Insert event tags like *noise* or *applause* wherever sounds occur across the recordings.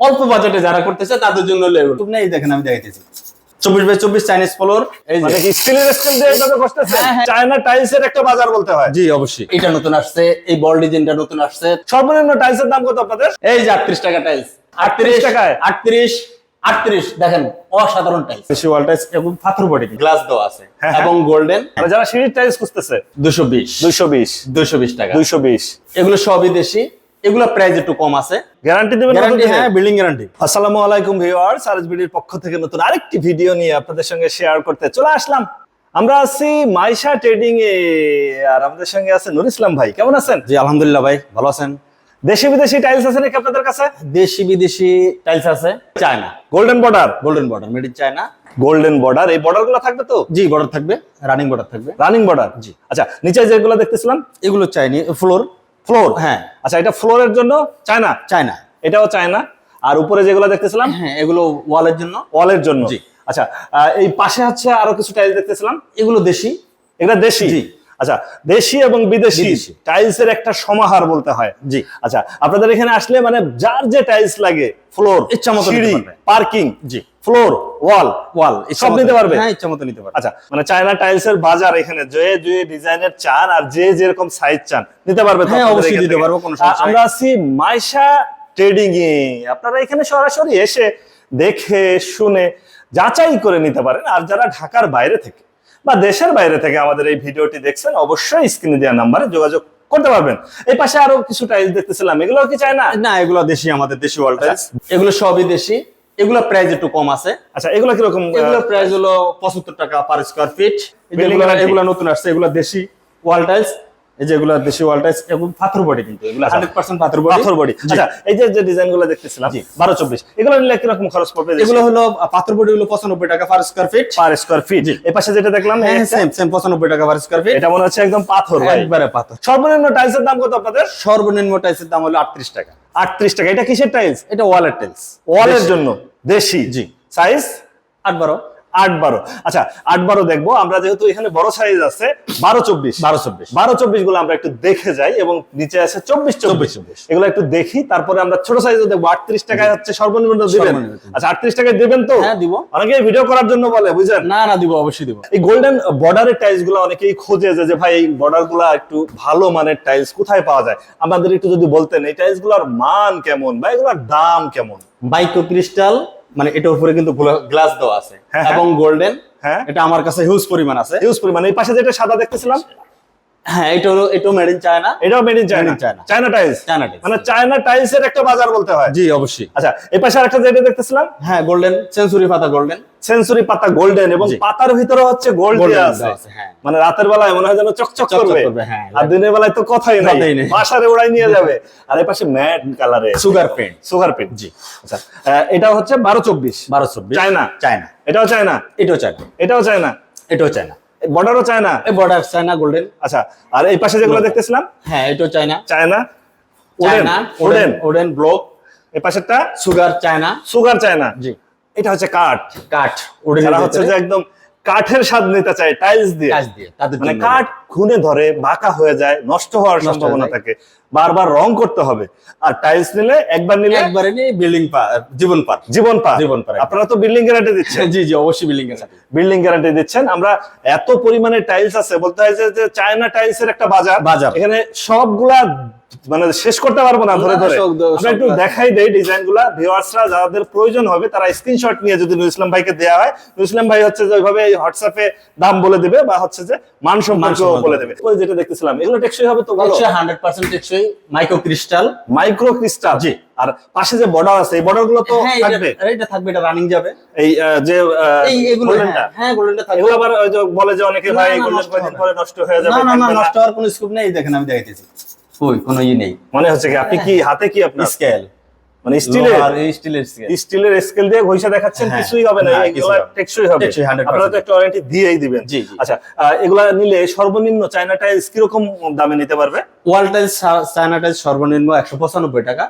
অল্প বাজেটে যারা করতেছে তাদের জন্য তুমি এই দেখেন আমি দেখাইতেছি। চব্বিশ বাই চব্বিশ চাইনিজ ফ্লোর এই যে। মানে স্টিলের স্কেল দিয়ে এভাবে বসতেছে হ্যাঁ, হ্যাঁ। চায়না টাইলস এর একটা বাজার বলতে হয়। জি অবশ্যই। এটা নতুন আসছে এই বল ডিজাইনটা নতুন আসছে। সর্বনিম্ন টাইলস এর দাম কত আপনাদের? এই যে আটত্রিশ টাকা টাইলস 38 টাকায়? আটত্রিশ আটত্রিশ দেখেন অসাধারণ টাইলস বেশি ওয়াল টাইলস এবং পাথর বডি গ্লাস দেওয়া আছে হ্যাঁ, এবং গোল্ডেন মানে যারা সিঁড়ির টাইলস খুঁজতেছে? দুশো বিশ। দুইশো বিশ। দুশো বিশ টাকা। দুইশো বিশ। এগুলো সবই দেশি। এগুলো প্রাইস একটু কম আছে। গ্যারান্টি দেবেন গ্যারান্টি হ্যাঁ বিল্ডিং গ্যারান্টি আসসালামু আলাইকুম ভিউয়ার্স আরএসবিডির পক্ষ থেকে নতুন আরেকটি ভিডিও নিয়ে আপনাদের সঙ্গে শেয়ার করতে চলে আসলাম। আমরা আছি মাইশা ট্রেডিং এ আর আমাদের সঙ্গে আছে নুর ইসলাম ভাই। কেমন আছেন? জি আলহামদুলিল্লাহ ভাই ভালো আছেন? দেশি বিদেশি টাইলস আছে নাকি আপনাদের কাছে? দেশি বিদেশি টাইলস আছে China golden border golden border made in China golden border এই বর্ডারগুলো থাকবে তো? জি বর্ডার থাকবে রানিং বর্ডার থাকবে। রানিং বর্ডার জি। আচ্ছা নিচে যেগুলো দেখতেছিলাম? এগুলো চাইনি ফ্লোর ফ্লোর হ্যাঁ। আচ্ছা এটা ফ্লোরের জন্য চায়না? চায়না। এটাও চায়না। আর উপরে যেগুলো দেখতেছিলাম? হ্যাঁ এগুলো ওয়ালের জন্য। ওয়ালের জন্য। জি। আচ্ছা এই পাশে হচ্ছে আরও কিছু টাইল দেখতেছিলাম। এগুলো দেশি? এটা দেশি। জি। আচ্ছা দেশি এবং বিদেশি। টাইলস এর একটা সমাহার বলতে হয়। জি। আচ্ছা আপনাদের এখানে আসলে মানে যার যে টাইলস লাগে ফ্লোর ইচ্ছা মতো নিতে। পার্কিং জি। ফ্লোর ওয়াল ওয়াল সব নিতে পারবে? হ্যাঁ ইচ্ছা মতো নিতে পারবে। আচ্ছা মানে চায়না টাইলস এর বাজার এখানে যে যে ডিজাইনের চান আর যে যেরকম সাইজ চান নিতে পারবে হ্যাঁ, অবশ্যই দিতে পারব, কোনো সমস্যা আমরা আছি মাইশা ট্রেডিং এ আপনারা এখানে সরাসরি এসে দেখে শুনে যাচাই করে নিতে পারেন। আর যারা ঢাকার বাইরে থেকে বা দেশের বাইরে থেকে আমাদের এই ভিডিওটি দেখছেন অবশ্যই স্ক্রিনে দেওয়া নাম্বারে যোগাযোগ করতে পারবেন। এই পাশে আরও কিছু টাইলস দেখতেছিলাম এগুলো কি চায় না না এগুলো দেশি আমাদের দেশি ওয়াল টাইলস এগুলো সবই দেশি। এগুলো প্রাইস একটু কম আছে। আচ্ছা এগুলো কীরকম এগুলো প্রাইস হলো পঁচাত্তর টাকা পার স্কোয়ার ফিট এগুলো এগুলো নতুন আসছে এগুলো দেশি ওয়াল টাইলস এই দেশি ওয়াল টাইলস এবং পাথর বডি কিন্তু এগুলো পাথর বডি পাথর বডি আচ্ছা এই যে যে ডিজাইনগুলো দেখতেছিলাম জি। বারো চব্বিশ এগুলো নিলে কীরকম খরচ পড়বে এগুলো হলো পাথর বডি গুলো পঁচানব্বই টাকা per square feet per square feet এই পাশে যেটা দেখলাম হ্যাঁ সেম সেম পঁচানব্বই টাকা পার স্কোয়ার ফিট এটা মনে হচ্ছে একদম পাথর একবারে পাথর। সর্বনিম্ন টাইলসের দাম কত আপনাদের? সর্বনিম্ন টাইলসের দাম হলো আটত্রিশ টাকা। আটত্রিশ টাকা এটা কিসের টাইলস এটা ওয়ালের টাইলস ওয়ালের জন্য। দেশি জি। সাইজ আট বারো। আট বারো। আচ্ছা আট বারো দেখব। আমরা যেহেতু এখানে বড় সাইজ আছে বারো চব্বিশ। বারো চব্বিশ। বারো চব্বিশগুলো আমরা একটু দেখে যাই এবং নিচে আছে চব্বিশ চব্বিশ। চব্বিশ। এগুলো একটু দেখি তারপরে আমরা ছোট সাইজও দেখব। আটত্রিশ টাকায় হচ্ছে সর্বনিম্ন দিবেন। আচ্ছা আটত্রিশ টাকায় দেবেন তো? হ্যাঁ দিব। অনেকে ভিডিও করার জন্য বলে বুঝলেন? না না দিব অবশ্যই দিব। এই গোল্ডেন বর্ডারের টাইলসগুলো অনেকেই খোঁজে যে যে ভাই এই বর্ডারগুলা একটু ভালো মানের টাইলস কোথায় পাওয়া যায়? আমাদের একটু যদি বলতেন এই টাইলসগুলার মান কেমন বা এগুলোর দাম কেমন? মাইক্রো ক্রিস্টাল মানে এটার উপরে কিন্তু গ্লাস দেওয়া আছে। হ্যাঁ, এবং গোল্ডেন হ্যাঁ। এটা আমার কাছে হিউজ পরিমাণ আছে। ইউজ পরিমাণ। এই পাশে যেটা সাদা দেখতেছিলাম? হ্যাঁ এটা হলো এটাও মেড ইন চায়না এটাও made in China China tiles China tiles মানে চায়না টাইলস এর একটা বাজার বলতে হয়। জি অবশ্যই। আচ্ছা এই পাশে আরেকটা যেটা দেখতেছিলাম? হ্যাঁ গোল্ডেন সেঞ্চুরি পাতা গোল্ডেন সেন্সরি পাতা গোল্ডেন এবং পাতার ভিতরে হচ্ছে গোল্ড দেওয়া আছে, হ্যাঁ। মানে রাতের বেলায় মনে হয় যেন চকচক করবে। হ্যাঁ। আর দিনের বেলায় তো কথাই নাই। বাসারে উড়াই নিয়ে যাবে। আর এই পাশে ম্যাট কালারে সুগার পেন্ট সুগার পেন জি। আচ্ছা এটা হচ্ছে বারো চব্বিশ। বারো চব্বিশ। চায়না। চায়না। এটাও চায়না। এটাও চায়না। এটাও চায়না। এটাও চায়না। বর্ডারও চায়না। এই বর্ডার চায়না গোল্ডেন। আচ্ছা আর এই পাশে যেগুলো দেখতেছিলাম? হ্যাঁ এটাও China. China. Wooden China wooden wooden block এই পাশেরটা? Sugar China. Sugar China. জি। এটা হচ্ছে কাঠ। কাঠ। ওডেন হচ্ছে যে একদম কাঠের স্বাদ নিতে চায় টাইলস দিয়ে। মানে কাঠ খুনে ধরে বাঁকা হয়ে যায় নষ্ট হওয়ার সম্ভাবনা থাকে। বারবার রং করতে হবে। আর টাইলস নিলে একবার নিলে একবারে নিয়ে বিল্ডিং জীবন পার। জীবন পা জীবন পার। আপনারা তো বিল্ডিং গ্যারান্টি দিচ্ছেন। *laughs* জি জি অবশ্যই বিল্ডিং আছে বিল্ডিং গ্যারান্টি দিচ্ছেন। আমরা এত পরিমাণে টাইলস আছে বলতে হয় যে- যে চায়না টাইলস এর একটা বাজার। বাজার। এখানে সবগুলা মানে শেষ করতে পারব না ধরে ধরে। আমরা একটু দেখাই দেই ডিজাইনগুলা ভিউয়ার্সরা যাদের প্রয়োজন হবে তারা স্ক্রিনশট নিয়ে যদি নুর ইসলাম ভাইকে দেওয়া হয় নুর ইসলাম ভাই হচ্ছে যে ওইভাবে হোয়াটসঅ্যাপে দাম বলে দিবে বা হচ্ছে যে মান সম্পর্ক। বলে দেবে। ওই যেটা দেখতেছিলাম এগুলো টেকসই হবে তো ভালো? একশো হান্ড্রেড পার্সেন্ট টেকসই মাইক্রো ক্রিস্টাল মাইক্রো ক্রিস্টাল জি। আর পাশে যে বর্ডার আছে এই বর্ডারগুলো তো হ্যাঁ থাকবে। এটা থাকবে এটা রানিং যাবে। এই যে এই এগুলো হ্যাঁ, হ্যাঁ গোল্ডেনটা থাকবে। এগুলো আবার ওই যে বলে যে অনেকে ভাই এগুলো নষ্ট কয়েকদিন পরে নষ্ট হয়ে যাবে না না না নষ্ট হওয়ার কোনো স্কোপ নেই দেখেন আমি দেখাইতেছি। কই কোনো ই নেই। মানে হচ্ছে কি আপনি কি হাতে কি আপনার? স্কেল। মানে স্টিলের? স্টিলের স্কেল। স্টিলের স্কেল দিয়ে ঘষা দেখাচ্ছেন হ্যাঁ, কিছুই হবে না এগুলো। টেকসই হবে। টেকসই 100% আপনারা তো একটা ওয়ারেন্টি দিয়েই দিবেন। জি। আচ্ছা এগুলা নিলে সর্বনিম্ন চায়না টাইলস কীরকম দামে নিতে পারবে? ওয়াল টাইলস চায়না টাইলস সর্বনিম্ন একশো পঁচানব্বই টাকা।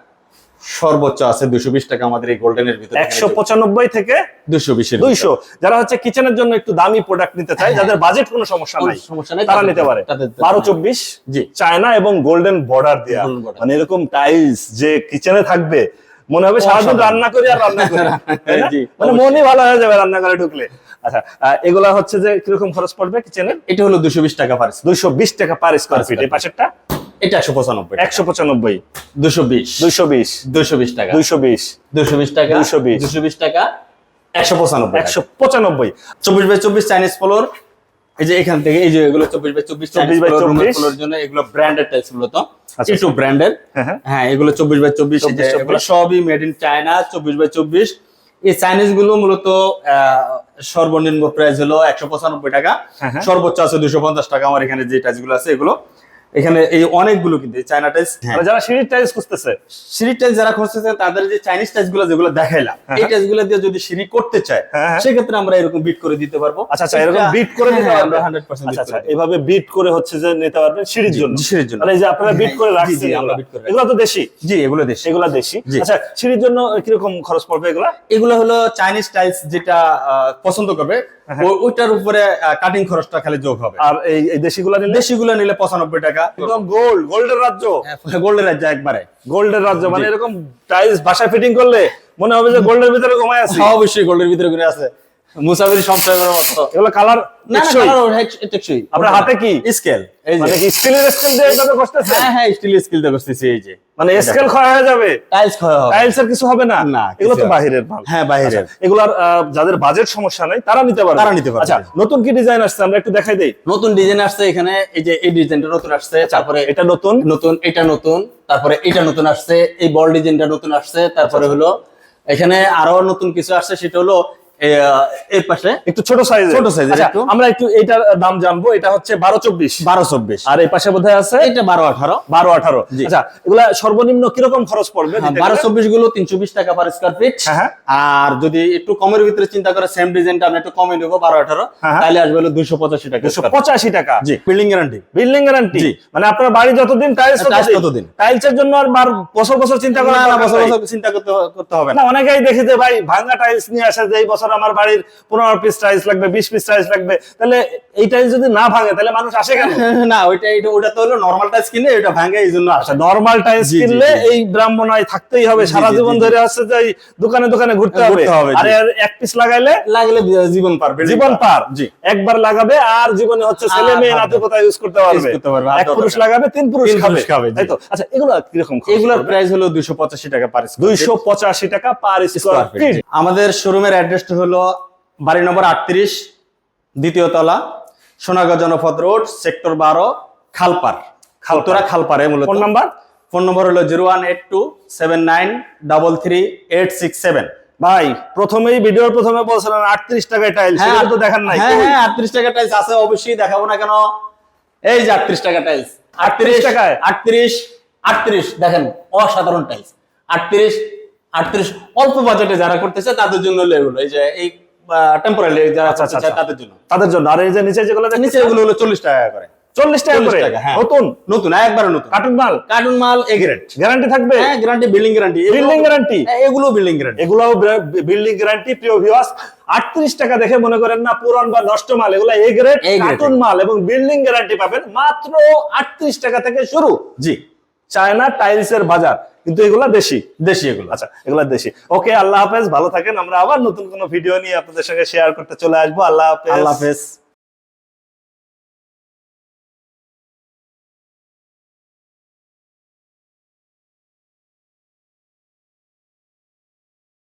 সর্বোচ্চ আছে দুশো বিশ টাকা আমাদের এই গোল্ডেনের ভিতরে একশো পঁচানব্বই থেকে দুশো বিশের দুইশো। যারা হচ্ছে কিচেনের জন্য একটু দামি প্রোডাক্ট নিতে চায় যাদের বাজেট কোনো সমস্যা নাই সমস্যা নেই তারা নিতে পারে। বারো চব্বিশ জি। চায়না এবং গোল্ডেন বর্ডার border। মানে এরকম টাইলস যে কিচেনে থাকবে মনে হবে সারাদিন রান্না করি আর রান্না করি। *laughs* মানে। মনই ভালো হয়ে যাবে রান্না করে ঢুকলে। আচ্ছা এগুলা হচ্ছে যে কীরকম খরচ পড়বে কিচেনের? এটা হলো দুশো বিশ টাকা পার দুইশো বিশ টাকা পার স্কোয়ার ফিট এই পাশেরটা? এটা একশো পঁচানব্বই একশো পঁচানব্বই। দুশো বিশ। দুইশো বিশ। দুশো বিশ টাকা। দুইশো বিশ। দুশো বিশ টাকা। 220 দুশো বিশ টাকা একশো পঁচানব্বই একশো পঁচানব্বই। চব্বিশ বাই চব্বিশ চাইনিজ ফ্লোর এই যে এখান থেকে এই যে এগুলো চব্বিশ বাই চব্বিশ 24 by 24 ফ্লোর জন্য এগুলো ব্র্যান্ডেড টাইলস মূলত আচ্ছা, একটু ব্র্যান্ডেড হ্যাঁ, হ্যাঁ। এগুলো চব্বিশ বাই চব্বিশ এগুলো সবই মেড ইন চায়না চব্বিশ বাই চব্বিশ। এই চাইনিজগুলো মূলত সর্বনিম্ন প্রাইস হলো একশো পঁচানব্বই টাকা। হ্যাঁ, হ্যাঁ। সর্বোচ্চ আছে দুশো পঞ্চাশ টাকা। আমার এখানে যে টাইলসগুলো আছে এগুলো এখানে এই অনেকগুলো কিন্তু চায়না টাইলস মানে যারা সিঁড়ির টাইলস খুঁজতেছে সিঁড়ি টাইলস যারা খুঁজতেছে তাদের যে চাইনিজ টাইলসগুলো যেগুলো দেখাইলাম এই টাইলসগুলো দিয়ে যদি সিঁড়ি করতে চায় হ্যাঁ, হ্যাঁ। সেক্ষেত্রে আমরা এরকম বিট করে দিতে পারব। আচ্ছা আচ্ছা এরকম বিট করে হ্যাঁ, হ্যাঁ, আমরা হান্ড্রেড পার্সেন্ট আচ্ছা আচ্ছা এভাবে বিট করে হচ্ছে যে নিতে পারবেন সিঁড়ির জন্য। সিঁড়ির জন্য। এই যে আপনারা বিট করে হ্যাঁ, জি, আমরা বিট করে রাখছি। এগুলো তো দেশি? জি এগুলো দেশ। এগুলা দেশি। আচ্ছা সিঁড়ির জন্য কীরকম খরচ পড়বে এগুলা? এগুলো হলো চাইনিজ টাইলস যেটা পছন্দ করবে। হ্যাঁ। ওইটার উপরে কাটিং খরচটা খালি যোগ হবে। আর এই দেশিগুলা নিলে? দেশিগুলো নিলে পঁচানব্বই টাকা। একদম গোল্ড গোল্ডের রাজ্য। গোল্ডের রাজ্য একবারে। গোল্ডের রাজ্য মানে এরকম টাইলস বাসায় ফিটিং করলে মনে হবে যে গোল্ডের ভিতরে ঘুমায় আছে। হ্যাঁ, অবশ্যই গোল্ডের ভিতরে করে আছে। মুসাফির সংসারের মতো এগুলো কালার না না কালার টেকসই। আপনার হাতে কি? স্কেল এই যে। মানে স্টিলের স্কেল দিয়ে এভাবে করতেছে হ্যাঁ হ্যাঁ স্টিল স্কিল দিয়ে করতেছি এই যে। মানে স্কেল ক্ষয় হয়ে যাবে? টাইলস ক্ষয় হবে। টাইলস এর কিছু হবে না? না, এগুলো তো। বাহিরের মাল। হ্যাঁ বাইরের এগুলার আহ, যাদের বাজেট সমস্যা নাই তারা নিতে পারবে। তারা নিতে পারবে। আচ্ছা নতুন কি ডিজাইন আসছে? আমরা একটু দেখাই দেই। নতুন ডিজাইন আসছে এখানে এই যে এই ডিজাইনটা নতুন আসছে তারপরে এটা নতুন? নতুন এটা নতুন তারপরে এটা নতুন আসছে এই বল ডিজাইনটা নতুন আসছে তারপরে হলো এখানে আরও নতুন কিছু আসছে সেটা হলো এর পাশে? একটু ছোট সাইজ ছোট size একটু। আমরা একটু এটার দাম জানব এটা হচ্ছে বারো চব্বিশ। বারো চব্বিশ। আর এই পাশে বোধহয় আছে? এটা বারো আঠারো। বারো আঠারো। আচ্ছা এগুলা সর্বনিম্ন কীরকম খরচ পড়বে বারো চব্বিশগুলো? তিনশো বিশ টাকা পার স্কোয়ার ফিট। আর যদি একটু কমের ভিতরে চিন্তা করে সেম ডিজাইনটা আমি একটু কমে নেব বারো আঠারো। তাহলে আসবে হলো দুশো পঁচাশি টাকা দুশো পঁচাশি টাকা। জি বিল্ডিং গ্যারান্টি বিল্ডিং গ্যারান্টি মানে আপনার বাড়ি যতদিন টাইলস ততদিন। টাইলসের জন্য আর বার বছর বছর চিন্তা করা না না বছর বছর চিন্তা করতে করতে হবে না। না অনেকেই দেখি যে ভাই ভাঙা টাইলস নিয়ে আসে যে এই বছর আমার বাড়ির পনেরো পিস টাইলস লাগবে বিশ পিস টাইলস লাগবে তাহলে এই টাইলস যদি না ভাঙে তাহলে মানুষ আসে কেন? *laughs* না ওইটা ওটা তো হলো নর্মাল টাচ কিনে এটা ভাঙে এই জন্য আসে। নর্মাল টাইলস জি, জি, কিনলে। এই ব্রাহ্মণায় থাকতেই হবে সারা জীবন ধরে আসছে যে দোকানে দোকানে ঘুরতে হবে। জি। আর এক পিস লাগাইলে লাগলে জীবন পার জীবন পার। জি। একবার লাগাবে আর জীবনে হচ্ছে ছেলে মেয়ে নাতি কোথায় ইউজ করতে পারবে? এক পুরুষ লাগাবে তিন পুরুষ খাবে। তাই তো? আচ্ছা এগুলো কীরকম এগুলোর প্রাইস হলো দুইশো পঁচাশি টাকা পার দুইশো পঁচাশি টাকা পার স্কোয়ার ফিট আমাদের শোরুমের অ্যাড্রেসটা হলো বাড়ি নম্বর আটত্রিশ দ্বিতীয় তলা সোনাগাঁও জনপথ রোড সেক্টর বারো খালপার। খালতোরা খালপারে মূলত। Phone number? ফোন নম্বর হলো zero one eight two seven nine double three eight six seven. ভাই প্রথমেই ভিডিওর প্রথমে বলছিলেন আটত্রিশ টাকায় টাইলস সেটা তো দেখান নাই। হ্যাঁ হ্যাঁ আটত্রিশ টাকা টাইলস আছে অবশ্যই দেখাবো না কেন? এই যে আটত্রিশ টাকা টাইলস 38 টাকায়? আটত্রিশ আটত্রিশ দেখেন অসাধারণ টাইলস আটত্রিশ আটত্রিশ অল্প বাজেটে যারা করতেছে তাদের জন্য হলো এগুলো এই যে এই টেম্পোরারি যারা আচ্ছা, করতে আচ্ছা, চায় তাদের জন্য। তাদের জন্য। আর এই যে নিচে যেগুলো নিচে এগুলো হলো চল্লিশ টাকা করে। চল্লিশ টাকা 40 করে? হ্যাঁ। নতুন? নতুন একবারে নতুন। কার্টুন মাল? কার্টুন মাল এ গ্যারান্টি থাকবে? হ্যাঁ guarantee building guarantee building guarantee এগুলো বিল্ডিং গ্যারান্টি এগুলাও বিল্ডিং গ্যারান্টি প্রিয় ভিউয়ার্স আটত্রিশ টাকা দেখে মনে করেন না পুরান বা নষ্ট মাল এগুলো এ গ্রেড কার্টুন মাল এবং বিল্ডিং গ্যারান্টি পাবেন মাত্র আটত্রিশ টাকা থেকে শুরু। জি। চায়না টাইলস এর বাজার। কিন্তু এগুলা দেশি দেশি এগুলো। আচ্ছা এগুলা দেশি। ওকে আল্লাহ হাফেজ ভালো থাকেন। আমরা আবার নতুন কোনো ভিডিও নিয়ে আপনাদের সঙ্গে শেয়ার করতে চলে আসব। আল্লাহ হাফেজ। আল্লাহ হাফেজ।